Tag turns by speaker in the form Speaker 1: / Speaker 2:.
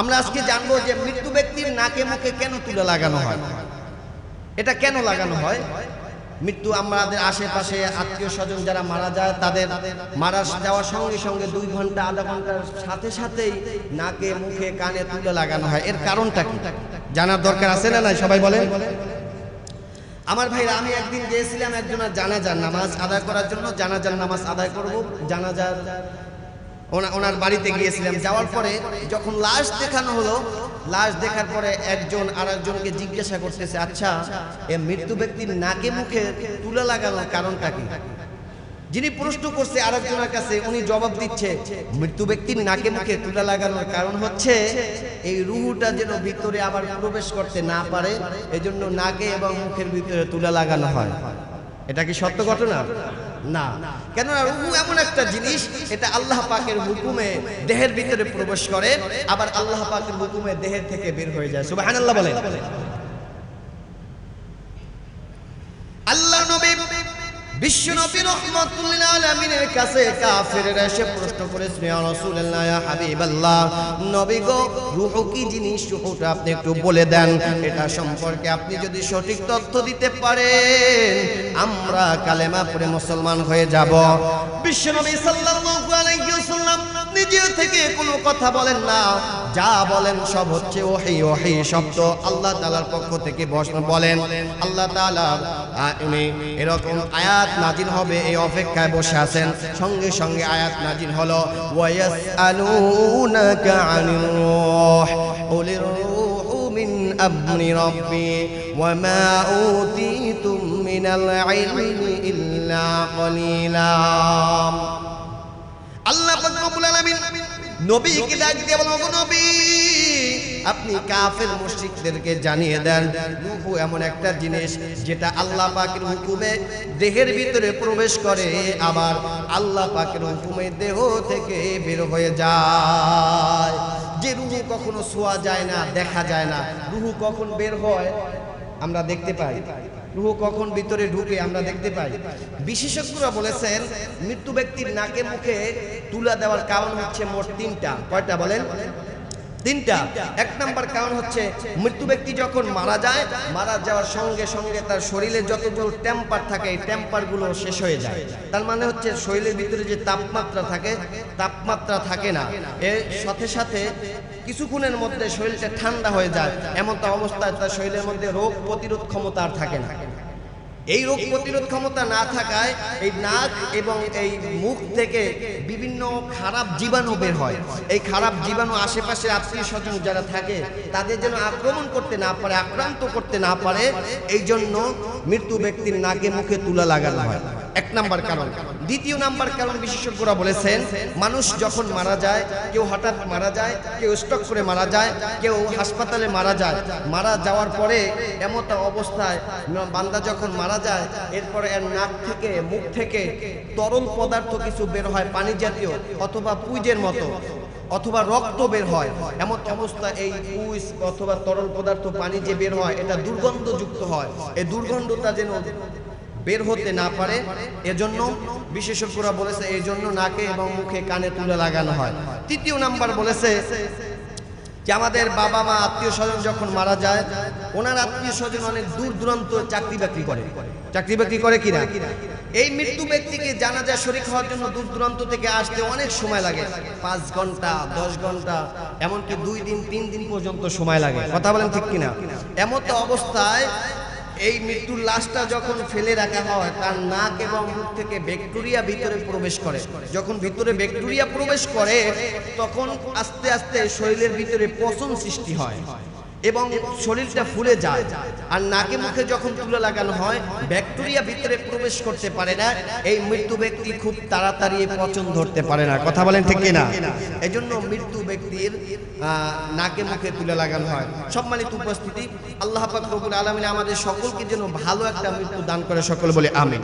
Speaker 1: আমরা আজকে জানব যে মৃত্যু ব্যক্তির নাকে মুখে কেন তুলে লাগানো হয়? এটা কেন লাগানো হয়? মৃত্যু আমাদের আশেপাশে আত্মীয় স্বজন যারা মারা যায়, তাদের মারা যাওয়ার সঙ্গে সঙ্গে দুই ঘণ্টা, আধা ঘণ্টার সাথে সাথেই নাকে, মুখে, কানে তুলে লাগানো হয়। এর কারণটা কি? জানার দরকার আছে না নাই? সবাই বলেন। আমার ভাইরা, আমি একদিন গিয়েছিলাম একজনের জানাজার নামাজ আদায় করার জন্য। জানাজার নামাজ আদায় করব। জানাজার ওনার বাড়িতে গিয়েছিলাম। যাওয়ার পরে যখন লাশ দেখানো হলো, লাশ দেখার পরে একজন আর একজনকে জিজ্ঞাসা করতেছে আচ্ছা এ মৃত্যু ব্যক্তির নাকে মুখে তুলে লাগানোর কারণটা কি? যিনি প্রশ্ন করছে আরেকজনের কাছে, উনি জবাব দিচ্ছে, মৃত্যু ব্যক্তির নাকে মুখে তুলে লাগানোর কারণ হচ্ছে এই রুহুটা যেন ভিতরে আবার প্রবেশ করতে না পারে, এজন্য নাকে এবং মুখের ভিতরে তুলে লাগানো হয়। এটা কি সত্য ঘটনা? না। কেননা রুহু এমন একটা জিনিস, এটা আল্লাহ পাকের হুকুমে দেহের ভিতরে প্রবেশ করে, আবার আল্লাহ পাকের হুকুমে দেহের থেকে বের হয়ে যায়। বলেন। আল্লাহ নবী জিনিস? আপনি একটু বলে দেন। এটা সম্পর্কে আপনি যদি সঠিক তথ্য দিতে পারেন, আমরা কালেমা পরে মুসলমান হয়ে যাব। বিশ্ব নবী সাল্লাল্লাহু আলাইহি ওয়াসাল্লাম নিজে থেকে কোনো কথা বলেন না। যা বলেন সব হচ্ছে ওহি ওহি শব্দ। আল্লাহ তাআলার পক্ষ থেকে বলেন, আল্লাহ উনি এরকম আয়াত নাজিল হবে এই অপেক্ষায় বসে আছেন। সঙ্গে সঙ্গে আয়াত নাজিল হলো আল্লাহ আপনি কাফের জানিয়ে দেন এমন একটা জিনিস যেটা আল্লাহ পাকের হুকুমে দেহের ভিতরে প্রবেশ করে, আবার আল্লাহ পাকের হুকুমে দেহ থেকে বের হয়ে যায়। যে রুহু কখনো শোয়া যায় না, দেখা যায় না, রুহু কখন বের হয়, আমরা দেখতে পাই। রুহ কখন ভিতরে ঢুকে আমরা দেখতে পাই। বিশেষজ্ঞরা বলেছেন, মৃত্যু ব্যক্তির নাকে মুখে তুলা দেওয়ার কারণ হচ্ছে মোট তিনটা। কয়টা বলেন? তিনটা এক নাম্বার কারণ হচ্ছে, মৃত্যু ব্যক্তি যখন মারা যায়, মারা যাওয়ার সঙ্গে সঙ্গে তার শরীরে যতগুলো টেম্পার থাকে, এই টেম্পারগুলো শেষ হয়ে যায়। তার মানে হচ্ছে শরীরের ভিতরে যে তাপমাত্রা থাকে তাপমাত্রা থাকে না। এর সাথে সাথে কিছুক্ষণের মধ্যে শরীরটা ঠান্ডা হয়ে যায়। এমন তো অবস্থায় তার শরীরের মধ্যে রোগ প্রতিরোধ ক্ষমতা আর থাকে না। এই রোগ প্রতিরোধ ক্ষমতা না থাকায় এই নাক এবং এই মুখ থেকে বিভিন্ন খারাপ জীবাণু বের হয়। এই খারাপ জীবাণু আশেপাশে আত্মীয় স্বজন যারা থাকে, তাদের যেন আক্রমণ করতে না পারে, আক্রান্ত করতে না পারে এই জন্য মৃত্যু ব্যক্তির নাকে মুখে তুলা লাগানো হয়। এক নাম্বার কারণ। দ্বিতীয় নাম্বার কারণ বিশেষজ্ঞরা বলেছেন, মানুষ যখন মারা যায়, কেউ হঠাৎ মারা যায়, কেউ স্ট্রোক করে মারা যায়, কেউ হাসপাতালে মারা যায়, মারা যাওয়ার পরে একটা অবস্থায় বান্দা যখন মারা যায়, এরপরে এর নাক থেকে, মুখ থেকে তরল পদার্থ কিছু বের হয়, পানি জাতীয়, অথবা পুইজের মতো, অথবা রক্ত বের হয়। এমন অবস্থা এই পুইস অথবা তরল পদার্থ পানি যে বের হয়, এটা দুর্গন্ধযুক্ত হয়। এই দুর্গন্ধটা যেন বের হতে না পারে, এজন্য বিশেষজ্ঞরা বলেছে এই জন্য নাকে এবং মুখে কানে তুলে লাগানো হয়। তৃতীয় নাম্বার বলেছে যে আমাদের বাবা মা, আত্মীয় স্বজন যখন মারা যায়, ওনার আত্মীয় স্বজন অনেক দূর দূরান্ত চাকরি বাকরি করে। চাকরি বাকরি করে কিনা? এই মৃত্যু ব্যক্তিকে জানা যায় শরীর হওয়ার জন্য দূর দূরান্ত থেকে আসতে অনেক সময় লাগে। পাঁচ ঘণ্টা, দশ ঘণ্টা, এমনকি দুই দিন, তিন দিন পর্যন্ত সময় লাগে। কথা বলেন ঠিক কিনা? এমন তো অবস্থায় এই মৃত্যুর লাশটা যখন ফেলে রাখা হয়, তার নাক এবং মুখ থেকে ব্যাকটেরিয়া ভিতরে প্রবেশ করে। যখন ভিতরে ব্যাকটেরিয়া প্রবেশ করে, তখন আস্তে আস্তে শরীরের ভিতরে পচন সৃষ্টি হয়। এবং শরীরটা ফুলে যায়। আর নাকে মুখে যখন তুলে লাগানো হয়, ব্যাকটেরিয়া ভিতরে প্রবেশ করতে পারে না। এই মৃত্যু ব্যক্তি খুব তাড়াতাড়ি পচন ধরতে পারে না। কথা বলেন ঠিক কিনা? এজন্য মৃত্যু ব্যক্তির নাকে মুখে তুলে লাগানো হয়। সম্মানিত উপস্থিতি, আল্লাহ পাক রব্বুল আলামিন আমাদের সকলকে যেন ভালো একটা মৃত্যু দান করে সকল বলে আমিন।